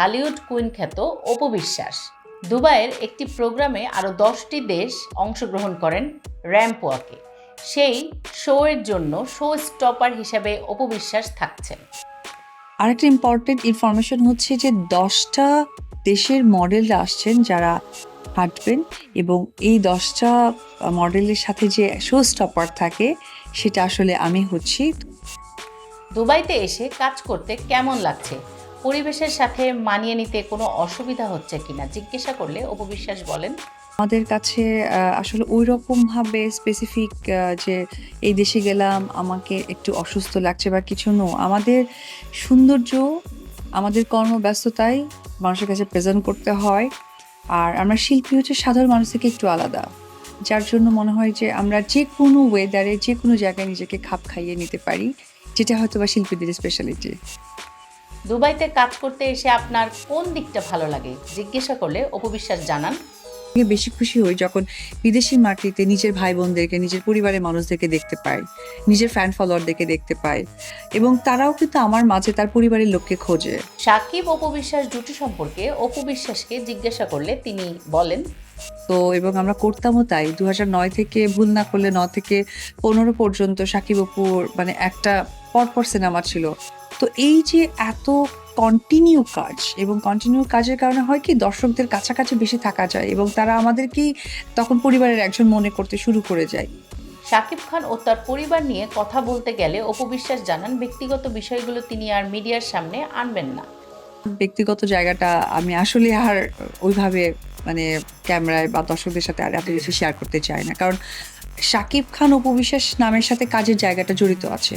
Dhallywood queen খ্যাত অপবিশ্বাস দুবাইয়ের একটি প্রোগ্রামে আরও দশটি দেশ অংশগ্রহণ করেন র্যাম্প ওয়াকে সেই শোয়ের জন্য শো স্টপার হিসাবে অপবিশ্বাস থাকছেন। আরেকটা ইম্পর্টেন্ট ইনফরমেশন হচ্ছে যে দশটা দেশের মডেলরা আসছেন যারা হাঁটবেন এবং এই দশটা মডেলের সাথে যে শো স্টপার থাকে সেটা আসলে আমি হচ্ছি। দুবাইতে এসে কাজ করতে কেমন লাগছে? পরিবেশের সাথে মানিয়ে নিতে কোনো অসুবিধা হচ্ছে কিনা? জিজ্ঞাসা করলে অপবিশ্বাস বলেন। আমাদের কাছে আসলে ওই রকমভাবে স্পেসিফিক যে এই দেশে গেলাম, আমাকে একটু অসুস্থ লাগছে বা কিছু নো, আমাদের সৌন্দর্য, আমাদের কর্মব্যস্ততায় মানুষের কাছে প্রেজেন্ট করতে হয়। আর আমরা শিল্পী হচ্ছে সাধারণ মানুষ থেকে একটু আলাদা। যার জন্য মনে হয় যে আমরা যে কোনো ওয়েদারে যে কোনো জায়গায় নিজেকে খাপ খাইয়ে নিতে পারি, যেটা হয়তো বা শিল্পীদের স্পেশালিটি দুবাইতে কাজ করতে এসে আপনার কোন দিকটা ভালো লাগে? জিজ্ঞাসা করলে অপবিশ্বাস জানান। বেশি খুশি হই যখন বিদেশি মাটিতে নিজের ভাই বোনদেরকে নিজের পরিবারের মানুষদেরকে দেখতে পাই নিজের ফ্যান ফলোয়ারদেরকে দেখতে পাই এবং তারাও কিন্তু আমার মাঝে তার পরিবারের লোককে খোঁজে। সাকিব অপবিশ্বাস জুটি সম্পর্কে অপবিশ্বাসকে জিজ্ঞাসা করলে তিনি বলেন তো এবং আমরা করতামও তাই। দু নয় থেকে ভুল না করলে ন থেকে পনেরো পর্যন্ত সাকিব অপুর মানে একটা পরপর সিনেমা ছিল। তো এই যে এত কন্টিনিউ কাজ এবং কন্টিনিউ কাজের কারণে হয় কি দর্শকদের কাছাকাছি বেশি থাকা যায় এবং তারা আমাদেরকেই তখন পরিবারের একজন মনে করতে শুরু করে যায়। শাকিব খান ও তার পরিবার নিয়ে কথা বলতে গেলে অপবিশ্বাস জানান ব্যক্তিগত বিষয়গুলো তিনি আর মিডিয়ার সামনে আনবেন না। ব্যক্তিগত জায়গাটা আমি আসলে আর ওইভাবে মানে ক্যামেরায় বা দর্শকদের সাথে আর এত বেশি শেয়ার করতে চাই না। কারণ শাকিব খান উপবিশ্বাস নামের সাথে কাজের জায়গাটা জড়িত আছে।